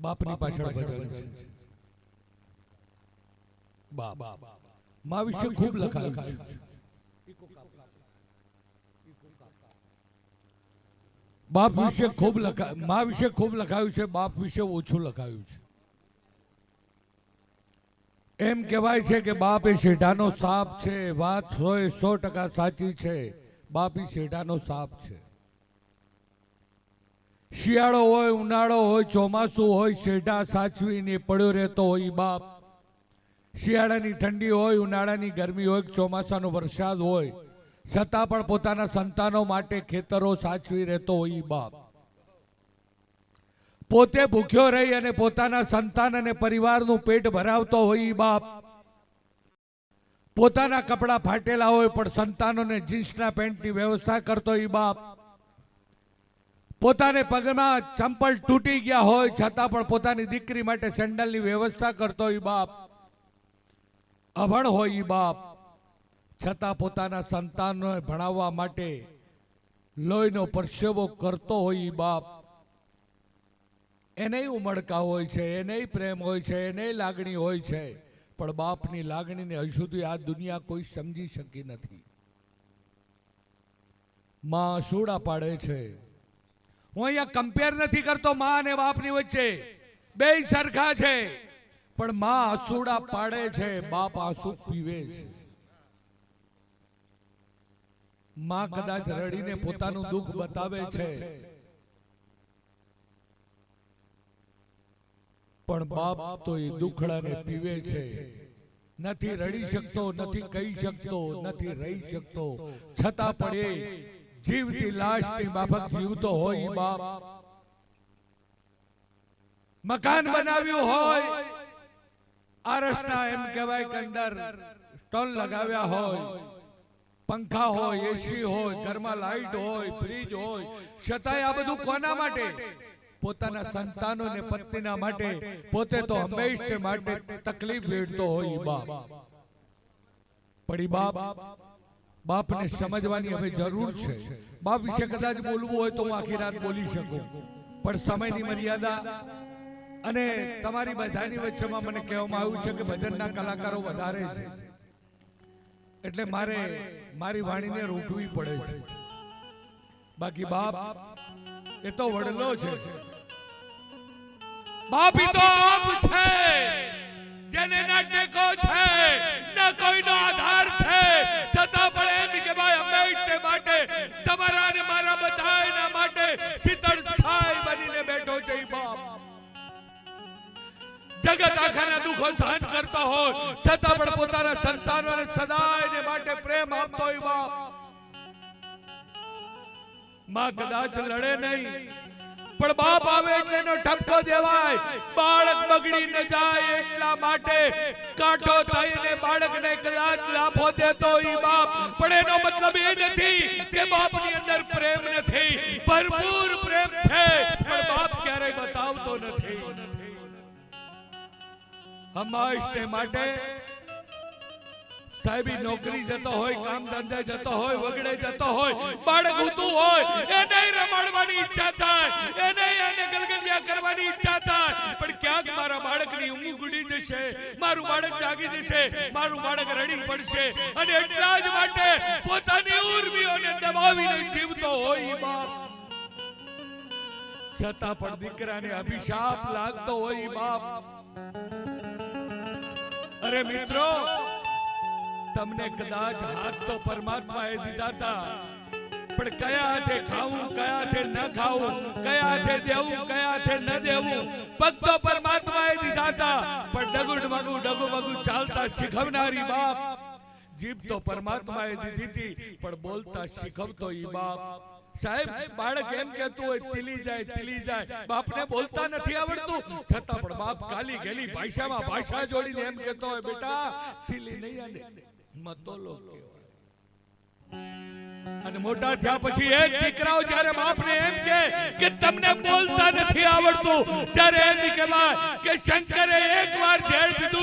બાપની પાછળ ભજન છે. બા મા વિશે ખૂબ લખાયું બાપ વિશે ખૂબ લખા મા વિશે ખૂબ લખાયું છે બાપ વિશે ઓછું લખાયું છે. એમ કહેવાય છે કે બાપ એ શેઢાનો સાપ છે. વાત સો એ સો ટકા સાચી છે. બાપ એ શેઢાનો સાપ છે. શિયાળો હોય, ઉનાળો હોય, ચોમાસું હોય, શેઢા, સાચવીને પડ્યો રહેતો હોય બાપ. શિયાળાની ઠંડી હોય, ઉનાળાની ગરમી હોય ચોમાસાનો વરસાદ હોય, છતાં પણ પોતાના સંતાનો માટે ખેતરો સાચવી રહેતો હોય બાપ. પોતે ભૂખ્યો રહી અને પોતાના સંતાન અને પરિવારનું પેટ ભરાવતો હોય બાપ. પોતાના કપડાં ફાટેલા હોય, પણ સંતાનોને જીન્સના પેન્ટની વ્યવસ્થા કરતો હોય બાપ. પોતાને પગમાં ચંપલ તૂટી ગયા હોય, છતાં પણ પોતાની દીકરી માટે સેન્ડલની વ્યવસ્થા કરતો એ બાપ. અભણ હોય ઈ બાપ. છતાં પોતાના સંતાનને ભણાવવા માટે લોહીનો પરસેવો કરતો હોય ઈ બાપ. એને ઉમળકા હોય છે, એને પ્રેમ હોય છે, એને લાગણી હોય છે. પણ બાપની લાગણીને હજુ સુધી આ દુનિયા કોઈ સમજી શકી નથી. માં સુડા પાડે છે. હું અહીંયા કમ્પેર નથી કરતો માં અને બાપની વચ્ચે. બે સરખા છે. પણ માં આસુડા પાડે છે. બાપ આંસુ પીવે છે. માં કદાચ રડીને પોતાનું દુઃખ બતાવે છે. પણ બાપ તો એ દુખડાને પીવે છે. નથી રડી શકતો, નથી કહી શકતો, નથી રહી શકતો. છતાં પણ એ જીવતી લાશની માફક જીવતો હોય બાપ. મકાન બનાવ્યું હોય આરસના એમ કહેવાય કે અંદર સ્ટોન લગાવ્યા હોય પંખા હોય એસી હોય ઘરમાં લાઈટ હોય ફ્રીજ હોય. છતાંય આ બધું કોના માટે? પોતાના સંતાનો ને પત્નીના માટે. પોતે તો હંમેશ માટે તકલીફ લેડતો હોય બાપ. પડી બાપ. બાપને સમજવાની હવે જરૂર છે. બાપ વિશે કદાચ બોલવું હોય તો હું આખી રાત બોલી શકું. પણ સમયની મર્યાદા અને તમારી બધાની વચ્ચેમાં મને કહેવામાં આવ્યું છે કે ભજનના કલાકારો વધારે છે. એટલે મારે મારી વાણીને રોકવી પડે છે. બાકી બાપ એ તો વડલો છે. બાપ તો આપ છે. જેને ના ટેકો છે ન કોઈનો આધાર છે. આખાના દુઃખો સહન કરતો હોય, છતાં પણ પોતાના સંતાનોને સદાયને માટે પ્રેમ આપતો હોય બાપ. માં કદાચ લડે નહીં, પણ બાપ આવે એટલે એનો ઠપકો દેવાય. બાળક બગડી ન જાય એટલા માટે કાંટો થઈને બાળકને કદાચ લાફો દેતો ઈ બાપ. પણ એનો મતલબ એ નથી કે બાપની અંદર પ્રેમ નથી. ભરપૂર પ્રેમ છે, પણ બાપ ક્યારેય બતાવતો નથી. હમાશને માટે સાહેબી નોકરી જતો હોય કામ ધંધે જતો હોય વગડે જતો હોય બાળક ઉતું હોય એને રમાડવાની ઈચ્છા થાય એને એને ગલગલિયા કરવાની ઈચ્છા થાય. પણ ક્યાંક મારા બાળકની ઊંઘ ઉડી જશે મારું બાળક જાગી જશે મારું બાળક રડી પડશે. અને એટલા જ માટે પોતાની ઉર્મીઓને દબાવીને જીવતો હોય બાપ. છતાં પણ દીકરાને અભિશાપ લાગતો હોય બાપ. અરે મિત્રો, તમને કદાચ હાથ તો પરમાત્માએ દીધા હતા પણ કયા હાથે ખાવું, કયા હાથે ન ખાવું, કયા હાથે દેવું, કયા હાથે ન દેવું, પગ તો પરમાત્માએ દીધા હતા પણ ડગુ ડગુ ડગુ મગુ ચાલતા શીખવનારી બાપ, જીભ તો પરમાત્માએ દીધી હતી પણ બોલતા શીખવતો ઈ બાપ. સાહેબ બાળક એમ કહેતું હોય તીલી જાય તીલી જાય. બાપને બોલતા નથી આવડતું. છતાં પણ બાપ કાલી ગેલી ભાષામાં ભાષા જોડીને એમ કહેતો હોય બેટા તીલી નહીં આને. મતોલો અને મોટા થયા પછી એ દીકરાઓ જ્યારે બાપને એમ કે કે તમને બોલતા નથી આવડતું ત્યારે એમ કહેવાય કે શંકરે એકવાર વાર પીધું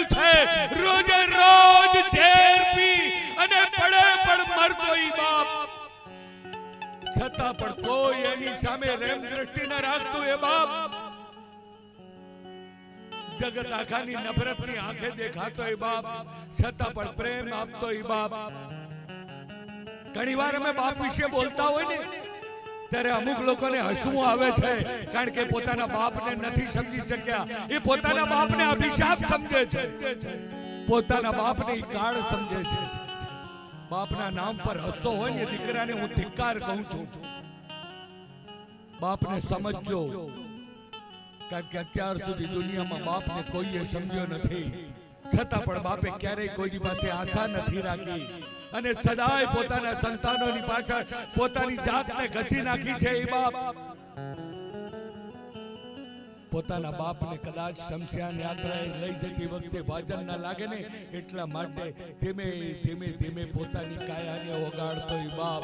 છતાં પણ કોઈ એની સામે રેમ દ્રષ્ટિ ના રાખતું એ બાપ. જગત આખાની નફરતની આંખે દેખાતો એ બાપ. છતાં પણ પ્રેમ આપતો એ બાપ. ઘણીવાર અમે બાપ વિશે બોલતા હોય ને, ત્યારે અમુક લોકોને હસવું આવે છે, કારણ કે પોતાના બાપને નથી સમજી શક્યા. એ પોતાના બાપને અભિશાપ સમજે છે. પોતાના બાપને કાળ સમજે છે. બાપના નામ પર હસતો હોય ને દીકરાને હું ધિક્કાર કહું છું. બાપને સમજજો. કારણ કે અત્યાર સુધી દુનિયામાં બાપને કોઈએ સમજ્યો નથી. છતાં પણ બાપે ક્યારેય કોઈની પાસે આશા નથી રાખી. અને સદાય પોતાના સંતાનોની પાછળ પોતાની જાતને ઘસી નાખી છે એ બાપ. પોતાના બાપને કદાચ શમશાન યાત્રાએ લઈ જતી વખતે વાજન ના લાગે ને એટલા માટે ધીમે ધીમે ધીમે પોતાની કાયાને ઓગાળતો એ બાપ.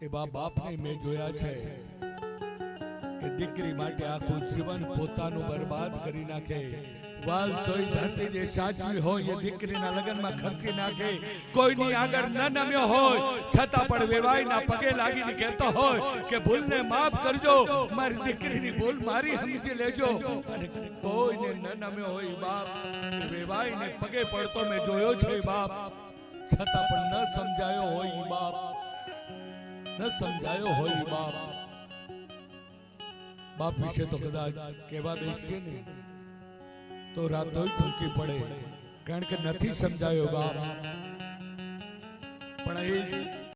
એ બાપ બાપને મેં જોયા છે કે દીકરી માટે આખું જીવન પોતાનું બરબાદ કરી નાખે. વાલ જોઈ ધરતી જે સાચવી હોય એ દીકરીના લગ્નમાં ખર્ચી નાખે. કોઈની આગળ ન નમ્યો હોય, છતાં પણ વેવાઈના પગે લાગીને કહેતો હોય કે ભૂલને માફ કરજો. મારી દીકરીની ભૂલ મારી સમજી લેજો. અને કોઈને ન નમ્યો હોય બાપ વેવાઈને પગે પડતો મેં જોયો છે બાપ. છતાં પણ ન સમજાયો હોય બાપ. ન સમજાયો હોય બાપ. બાપ વિશે તો કદાચ કહેવા બેસીએ ને, તો રાતો ટૂંકી પડે. કારણ કે નથી સમજાયો બાપ. પણ એ